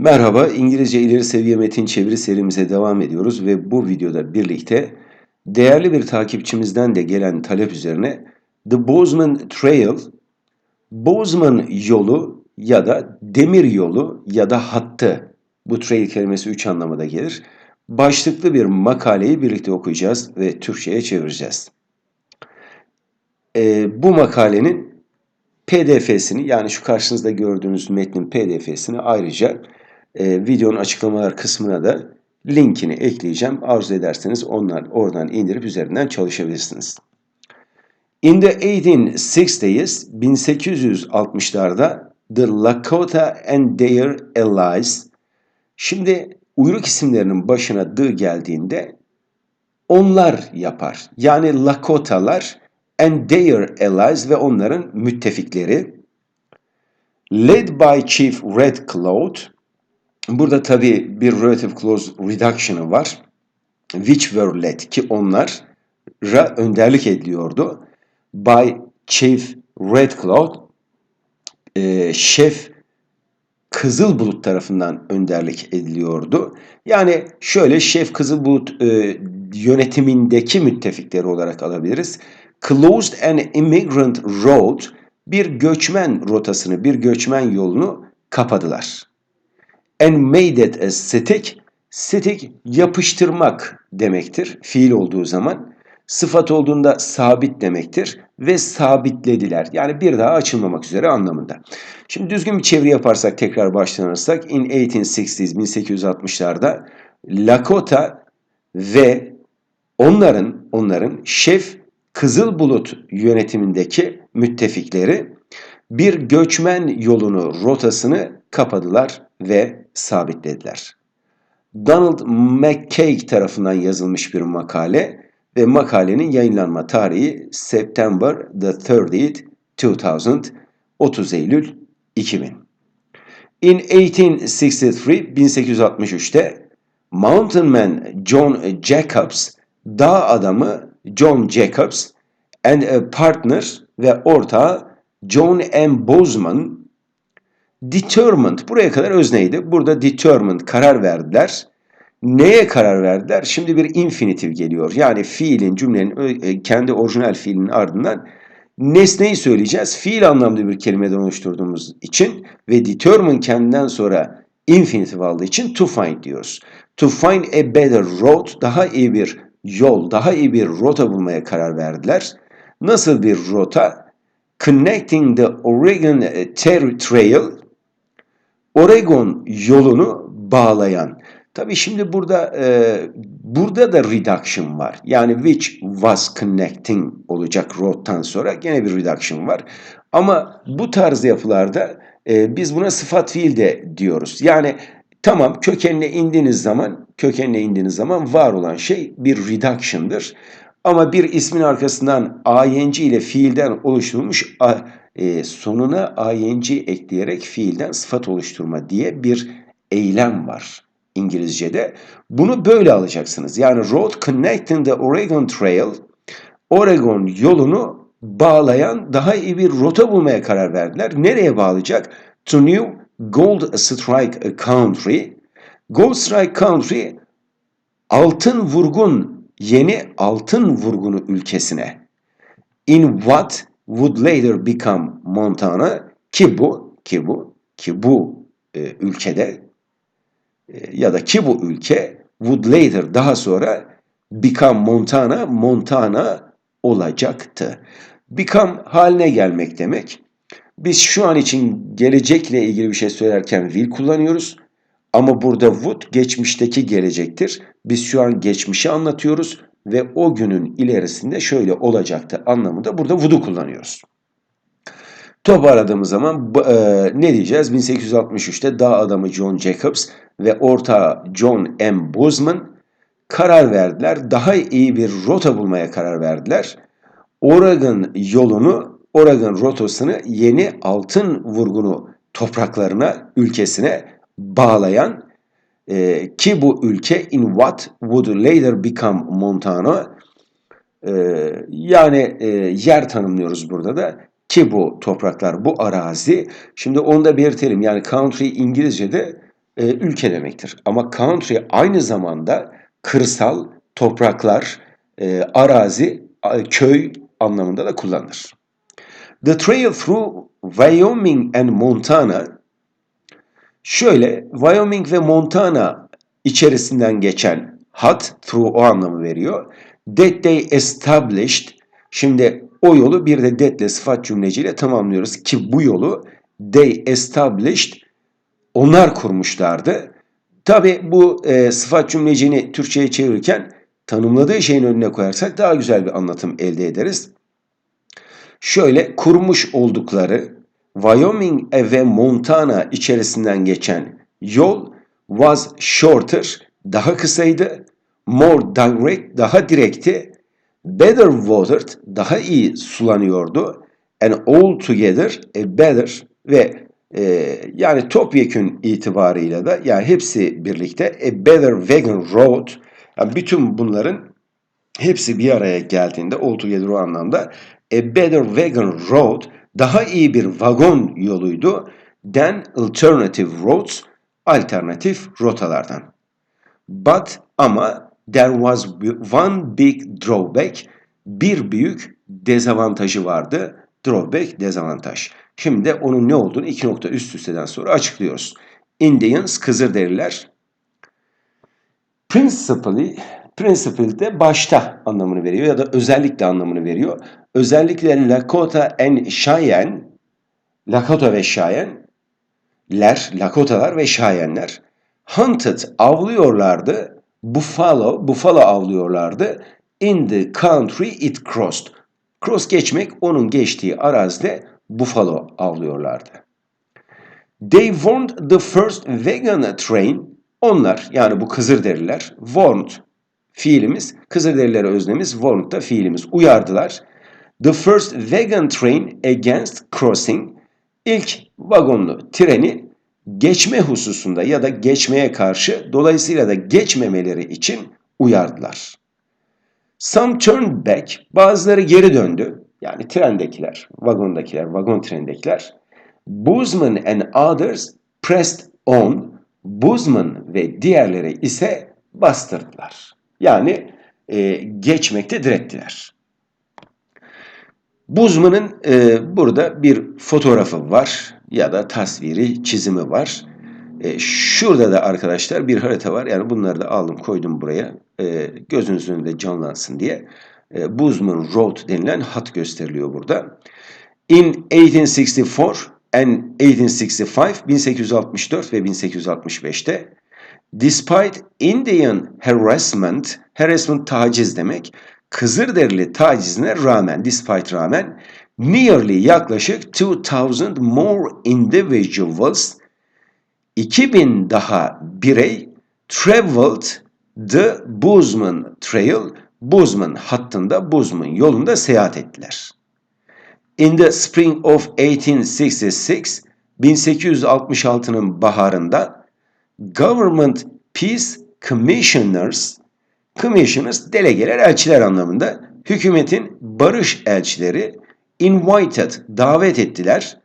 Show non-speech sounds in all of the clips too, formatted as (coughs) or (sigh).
Merhaba, İngilizce ileri seviye metin çeviri serimize devam ediyoruz ve bu videoda birlikte değerli bir takipçimizden de gelen talep üzerine The Bozeman Trail, Bozeman yolu ya da demir yolu ya da hattı, bu trail kelimesi üç anlamada gelir, başlıklı bir makaleyi birlikte okuyacağız ve Türkçe'ye çevireceğiz. Ee, bu makalenin PDF'sini yani şu karşınızda gördüğünüz metnin PDF'sini ayrıca e, videonun açıklamalar kısmına da linkini ekleyeceğim. Arzu ederseniz onlar oradan indirip üzerinden çalışabilirsiniz. In the 1860s, 1860'larda The Lakota and their allies Şimdi uyruk isimlerinin başına D geldiğinde onlar yapar. Yani Lakotalar and their allies ve onların müttefikleri led by Chief Red Cloud Burada tabi bir relative clause reduction'ı var. Which were led ki onlara önderlik ediliyordu. By Chief Red Cloud e, şef Kızıl Bulut tarafından önderlik ediliyordu. Yani şöyle Şef Kızıl Bulut e, yönetimindeki müttefikleri olarak alabiliriz. Closed an immigrant road bir göçmen rotasını, bir göçmen yolunu kapadılar and made it a static. Static yapıştırmak demektir fiil olduğu zaman. Sıfat olduğunda sabit demektir ve sabitlediler. Yani bir daha açılmamak üzere anlamında. Şimdi düzgün bir çeviri yaparsak tekrar başlanırsak in 1860s 1860'larda Lakota ve onların onların şef Kızıl Bulut yönetimindeki müttefikleri bir göçmen yolunu rotasını kapadılar ve sabitlediler. Donald McCaig tarafından yazılmış bir makale ve makalenin yayınlanma tarihi September the 30th, 2000, 30 Eylül 2000. In 1863, 1863'te Mountain Man John Jacobs, dağ adamı John Jacobs and a partner ve ortağı John M. Bozeman Determined buraya kadar özneydi. Burada determined karar verdiler. Neye karar verdiler? Şimdi bir infinitif geliyor. Yani fiilin, cümlenin e, kendi orijinal fiilinin ardından nesneyi söyleyeceğiz. Fiil anlamlı bir kelimeden oluşturduğumuz için ve determine kendinden sonra infinitif aldığı için to find diyoruz. To find a better road, daha iyi bir yol, daha iyi bir rota bulmaya karar verdiler. Nasıl bir rota? Connecting the Oregon Trail Oregon yolunu bağlayan. Tabii şimdi burada e, burada da reduction var. Yani which was connecting olacak road'tan sonra gene bir reduction var. Ama bu tarz yapılarda e, biz buna sıfat fiil de diyoruz. Yani tamam kökenine indiğiniz zaman kökenine indiğiniz zaman var olan şey bir reduction'dır. Ama bir ismin arkasından ing ile fiilden oluşturulmuş e, sonuna ing ekleyerek fiilden sıfat oluşturma diye bir eylem var İngilizce'de. Bunu böyle alacaksınız. Yani road connecting the Oregon Trail, Oregon yolunu bağlayan daha iyi bir rota bulmaya karar verdiler. Nereye bağlayacak? To New Gold Strike Country. Gold Strike Country altın vurgun, yeni altın vurgunu ülkesine. In what would later become Montana ki bu ki bu ki bu e, ülkede e, ya da ki bu ülke would later daha sonra become Montana Montana olacaktı. Become haline gelmek demek. Biz şu an için gelecekle ilgili bir şey söylerken will kullanıyoruz. Ama burada would geçmişteki gelecektir. Biz şu an geçmişi anlatıyoruz ve o günün ilerisinde şöyle olacaktı anlamında burada would'u kullanıyoruz. Toparladığımız zaman e, ne diyeceğiz? 1863'te dağ adamı John Jacobs ve ortağı John M. Bozeman karar verdiler. Daha iyi bir rota bulmaya karar verdiler. Oregon yolunu, Oregon rotasını yeni altın vurgunu topraklarına, ülkesine bağlayan e, ki bu ülke in what would later become Montana e, yani e, yer tanımlıyoruz burada da ki bu topraklar, bu arazi. Şimdi onu da belirtelim. Yani country İngilizce'de e, ülke demektir. Ama country aynı zamanda kırsal, topraklar, e, arazi, köy anlamında da kullanılır. The trail through Wyoming and Montana şöyle Wyoming ve Montana içerisinden geçen hat through o anlamı veriyor. That they established şimdi o yolu bir de that'le sıfat cümleciyle tamamlıyoruz ki bu yolu they established onlar kurmuşlardı. Tabi bu e, sıfat cümlecini Türkçe'ye çevirirken tanımladığı şeyin önüne koyarsak daha güzel bir anlatım elde ederiz. Şöyle kurmuş oldukları Wyoming ve Montana içerisinden geçen yol was shorter, daha kısaydı, more direct, daha direkti, better watered, daha iyi sulanıyordu, and altogether a better ve e, yani topyekün itibarıyla da yani hepsi birlikte a better wagon road, yani bütün bunların hepsi bir araya geldiğinde altogether o anlamda a better wagon road daha iyi bir vagon yoluydu than alternative roads alternatif rotalardan. But ama there was one big drawback bir büyük dezavantajı vardı. Drawback dezavantaj. Şimdi de onun ne olduğunu iki nokta üst üsteden sonra açıklıyoruz. Indians Kızılderililer principally principle de başta anlamını veriyor ya da özellikle anlamını veriyor. Özellikle Lakota and Cheyenne Lakota ve Cheyenne'ler, Lakotalar ve Cheyenne'ler hunted avlıyorlardı. Buffalo, buffalo avlıyorlardı. In the country it crossed. Cross geçmek onun geçtiği arazide buffalo avlıyorlardı. They warned the first vegan train. Onlar yani bu Kızılderililer warned fiilimiz, Kızılderililere öznemiz, warned da fiilimiz uyardılar. The first vegan train against crossing ilk vagonlu treni geçme hususunda ya da geçmeye karşı dolayısıyla da geçmemeleri için uyardılar. Some turned back, bazıları geri döndü. Yani trendekiler, vagondakiler, vagon trendekiler. Boozman and others pressed on. Boozman ve diğerleri ise bastırdılar. Yani e, geçmekte direttiler. Buzman'ın e, burada bir fotoğrafı var ya da tasviri, çizimi var. E, şurada da arkadaşlar bir harita var. Yani bunları da aldım koydum buraya. E, gözünüzün önünde canlansın diye. E, Buzman Road denilen hat gösteriliyor burada. In 1864 and 1865, 1864 ve 1865'te Despite Indian harassment, harassment taciz demek, Kızılderili tacizine rağmen, despite rağmen, nearly yaklaşık 2000 more individuals, 2000 daha birey traveled the Boozman Trail, Boozman hattında, Boozman yolunda seyahat ettiler. In the spring of 1866, 1866'nın baharında Government Peace Commissioners, Commissioners delegeler, elçiler anlamında hükümetin barış elçileri invited, davet ettiler.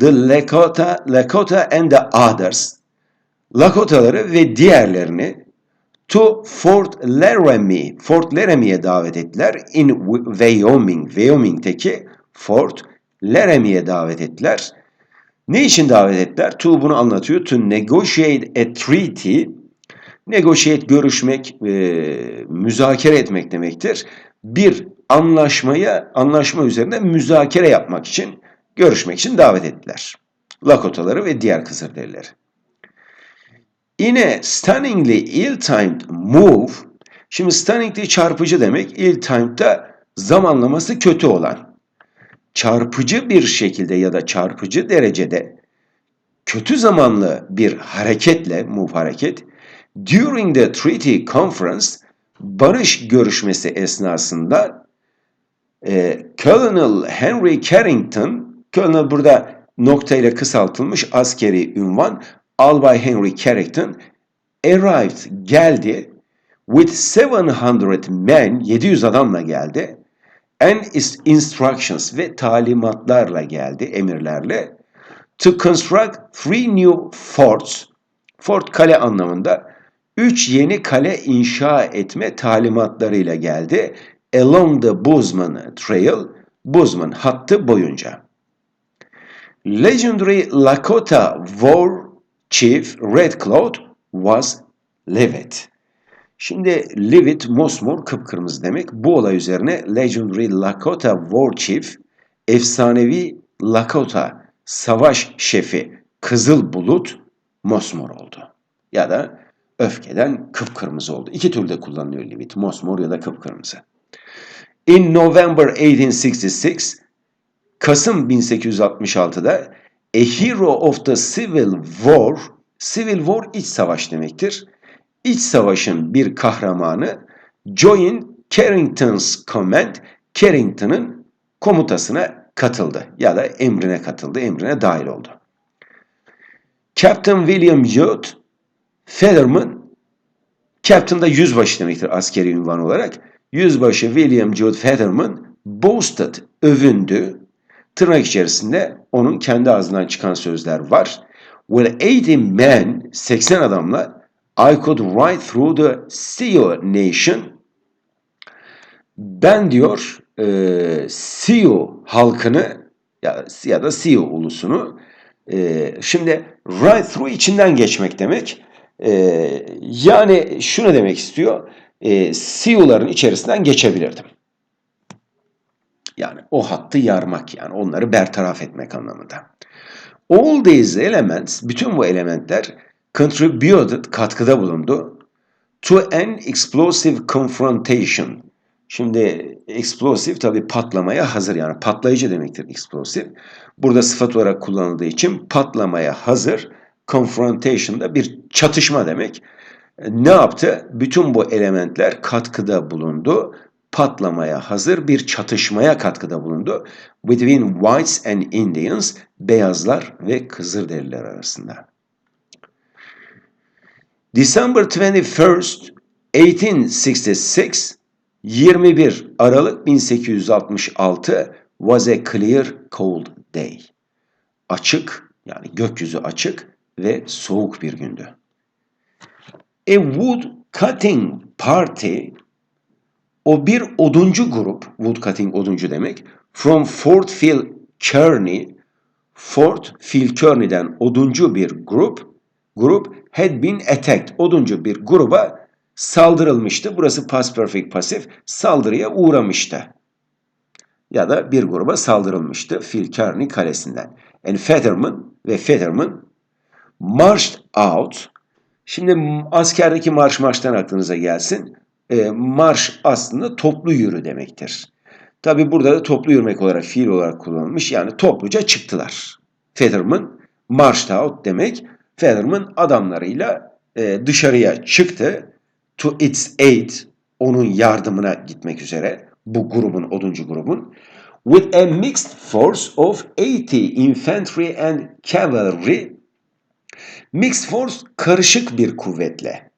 The Lakota, Lakota and the others, Lakotaları ve diğerlerini to Fort Laramie, Fort Laramie'ye davet ettiler. In Wyoming, Wyoming'teki Fort Laramie'ye davet ettiler. Ne için davet ettiler? To bunu anlatıyor. To negotiate a treaty. Negotiate görüşmek, e, müzakere etmek demektir. Bir anlaşmaya, anlaşma üzerinde müzakere yapmak için, görüşmek için davet ettiler. Lakotaları ve diğer Kızılderilileri. In a stunningly ill-timed move, şimdi stunningly çarpıcı demek, ill-timed da zamanlaması kötü olan çarpıcı bir şekilde ya da çarpıcı derecede kötü zamanlı bir hareketle, move hareket, during the treaty conference, barış görüşmesi esnasında e, Colonel Henry Carrington, Colonel burada nokta ile kısaltılmış askeri ünvan, Albay Henry Carrington arrived, geldi, with 700 men, 700 adamla geldi, and instructions ve talimatlarla geldi, emirlerle. To construct three new forts. Fort kale anlamında. Üç yeni kale inşa etme talimatlarıyla geldi. Along the Bozeman Trail, Bozeman hattı boyunca. Legendary Lakota War Chief Red Cloud was livid. Şimdi livid, mosmor, kıpkırmızı demek. Bu olay üzerine Legendary Lakota War Chief, efsanevi Lakota savaş şefi Kızıl Bulut mosmor oldu. Ya da öfkeden kıpkırmızı oldu. İki türlü de kullanılıyor livid, mosmor ya da kıpkırmızı. In November 1866, Kasım 1866'da A Hero of the Civil War, Civil War iç savaş demektir. İç savaşın bir kahramanı join Carrington's command, Carrington'ın komutasına katıldı ya da emrine katıldı, emrine dahil oldu. Captain William Youth Fetherman, Captain da yüzbaşı demektir askeri ünvan olarak. Yüzbaşı William Jude Fetherman boasted, övündü. Tırnak içerisinde onun kendi ağzından çıkan sözler var. With 80 men, 80 adamla I could ride through the Sioux Nation. Ben diyor e, Sioux halkını ya, ya da Sioux ulusunu e, şimdi ride through içinden geçmek demek. E, yani şunu demek istiyor. E, Sioux'ların içerisinden geçebilirdim. Yani o hattı yarmak yani onları bertaraf etmek anlamında. All these elements, bütün bu elementler contributed, katkıda bulundu to an explosive confrontation. Şimdi explosive tabi patlamaya hazır yani patlayıcı demektir explosive. Burada sıfat olarak kullanıldığı için patlamaya hazır confrontation'da bir çatışma demek. Ne yaptı? Bütün bu elementler katkıda bulundu. Patlamaya hazır bir çatışmaya katkıda bulundu. Between whites and Indians, beyazlar ve Kızılderililer arasında. December 21st, 1866, 21 Aralık 1866 was a clear cold day. Açık yani gökyüzü açık ve soğuk bir gündü. A wood cutting party o bir oduncu grup, wood cutting oduncu demek, from Fort Phil Kearney, Fort Phil Kearney'den oduncu bir grup, grup had been attacked. Oduncu bir gruba saldırılmıştı. Burası past perfect pasif. Saldırıya uğramıştı. Ya da bir gruba saldırılmıştı Phil Kearney kalesinden. And Fetterman ve Fetterman marched out. Şimdi askerdeki marş marştan aklınıza gelsin. E, marş aslında toplu yürü demektir. Tabi burada da toplu yürümek olarak fiil olarak kullanılmış. Yani topluca çıktılar. Fetterman marched out demek. Fetterman adamlarıyla e, dışarıya çıktı. To its aid, onun yardımına gitmek üzere. Bu grubun, oduncu grubun. With a mixed force of 80 infantry and cavalry. Mixed force karışık bir kuvvetle.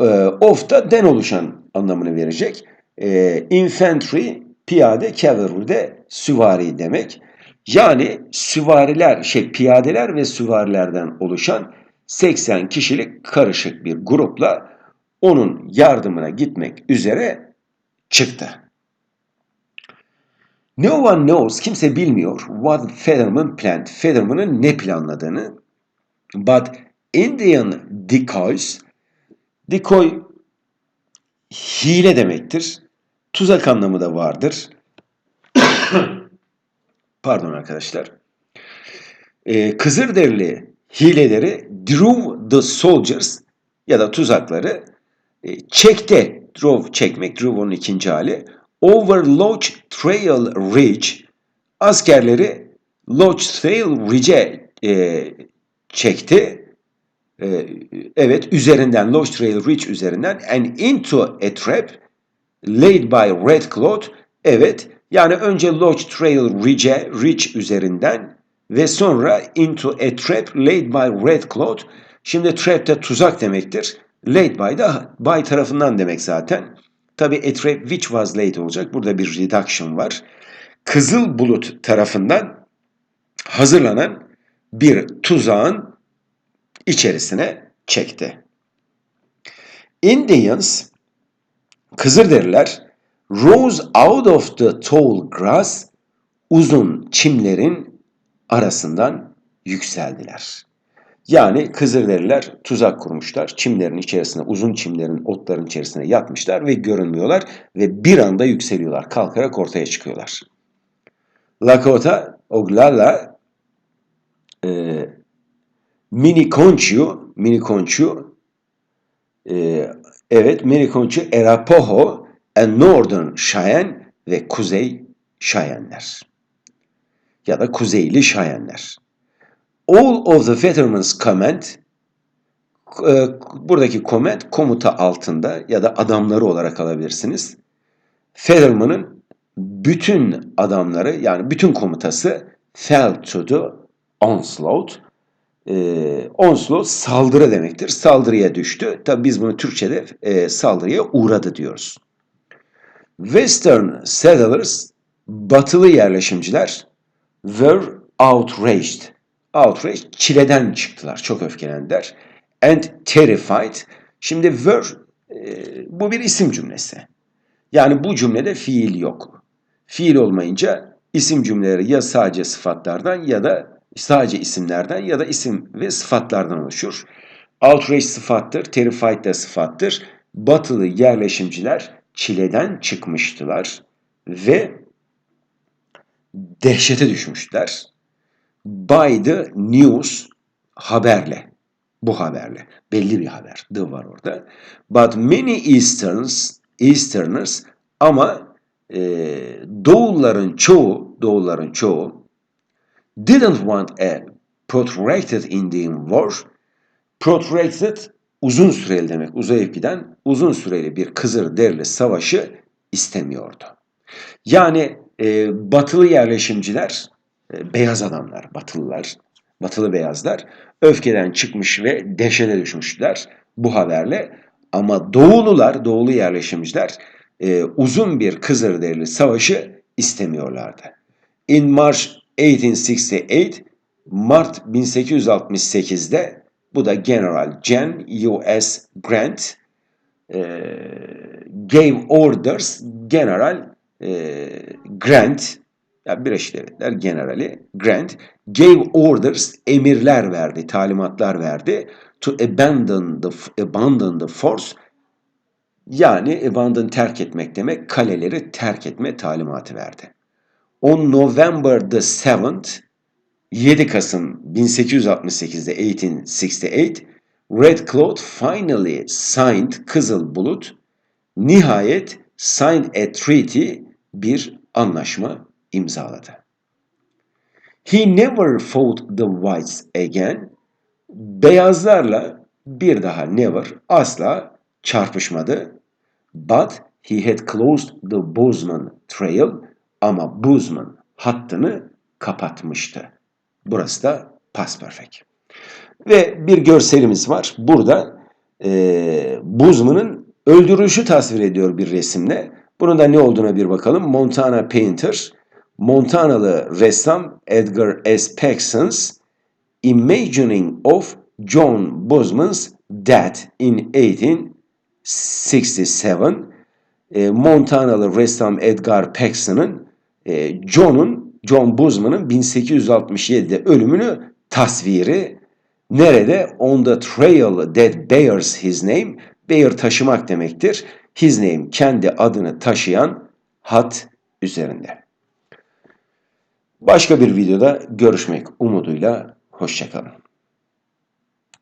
E, of da den oluşan anlamını verecek. E, infantry piyade, cavalry de süvari demek. Yani süvariler, şey piyadeler ve süvarilerden oluşan 80 kişilik karışık bir grupla onun yardımına gitmek üzere çıktı. No one knows, kimse bilmiyor what Fetterman planned, Fetterman'ın ne planladığını. But Indian decoys, decoy hile demektir. Tuzak anlamı da vardır. (coughs) Pardon arkadaşlar. Ee, Kızılderili hileleri drew the soldiers ya da tuzakları e, çekti. Drove çekmek, drove onun ikinci hali. Over Lodge Trail Ridge askerleri Lodge Trail Ridge'e e, çekti. E, evet üzerinden Lodge Trail Ridge üzerinden and into a trap laid by Red Cloth. Evet yani önce Lodge Trail Ridge'e, Ridge üzerinden ve sonra into a trap laid by Red Cloth. Şimdi trap de tuzak demektir. Laid by da by tarafından demek zaten. Tabi a trap which was laid olacak. Burada bir reduction var. Kızıl bulut tarafından hazırlanan bir tuzağın içerisine çekti. Indians, Kızılderililer, rose out of the tall grass, uzun çimlerin arasından yükseldiler. Yani Kızılderililer tuzak kurmuşlar. Çimlerin içerisine, uzun çimlerin, otların içerisine yatmışlar ve görünmüyorlar ve bir anda yükseliyorlar. Kalkarak ortaya çıkıyorlar. Lakota, Oglala, e, Miniconchu, Miniconchu, e, evet Miniconchu, Arapaho, and Northern Cheyenne ve Kuzey Cheyenne'ler. Ya da Kuzeyli Cheyenne'ler. All of the veterans comment e, buradaki comment komuta altında ya da adamları olarak alabilirsiniz. Fetterman'ın bütün adamları yani bütün komutası fell to the onslaught. Ee, onslaught saldırı demektir. Saldırıya düştü. Tabi biz bunu Türkçe'de e, saldırıya uğradı diyoruz. Western settlers, batılı yerleşimciler were outraged. Outraged, çileden çıktılar. Çok öfkelendiler. And terrified. Şimdi were, e, bu bir isim cümlesi. Yani bu cümlede fiil yok. Fiil olmayınca isim cümleleri ya sadece sıfatlardan ya da sadece isimlerden ya da isim ve sıfatlardan oluşur. Outrage sıfattır, terrified de sıfattır. Batılı yerleşimciler çileden çıkmıştılar ve dehşete düşmüşler. By the news haberle. Bu haberle. Belli bir haber. The var orada. But many Easterns, Easterners ama e, Doğulların çoğu, Doğulların çoğu didn't want a protracted Indian war. Protracted uzun süreli demek. Uzayıp giden uzun süreli bir Kızır Derili savaşı istemiyordu. Yani e, batılı yerleşimciler, e, beyaz adamlar, batılılar, batılı beyazlar öfkeden çıkmış ve dehşete düşmüşler bu haberle. Ama doğulular, doğulu yerleşimciler e, uzun bir Kızılderili savaşı istemiyorlardı. In March 1868, Mart 1868'de bu da General Gen U.S. Grant gave orders General e, Grant yani Birleşik Devletler Generali Grant gave orders emirler verdi, talimatlar verdi to abandon the abandon the force yani abandon terk etmek demek kaleleri terk etme talimatı verdi. On November the 7th 7 Kasım 1868'de 1868 Red Cloud finally signed Kızıl Bulut nihayet signed a treaty bir anlaşma imzaladı. He never fought the whites again. Beyazlarla bir daha never asla çarpışmadı. But he had closed the Bozeman Trail ama Bozeman hattını kapatmıştı. Burası da past perfect. Ve bir görselimiz var. Burada e, Bozeman'ın öldürülüşü tasvir ediyor bir resimle. Bunun da ne olduğuna bir bakalım. Montana Painter, Montanalı ressam Edgar S. Paxson's Imagining of John Bozeman's Death in 1867 e, Montanalı ressam Edgar Paxson'ın e, John'un John Bozeman'ın 1867'de ölümünü tasviri nerede? On the trail that bears his name. Bear taşımak demektir. His name kendi adını taşıyan hat üzerinde. Başka bir videoda görüşmek umuduyla hoşçakalın.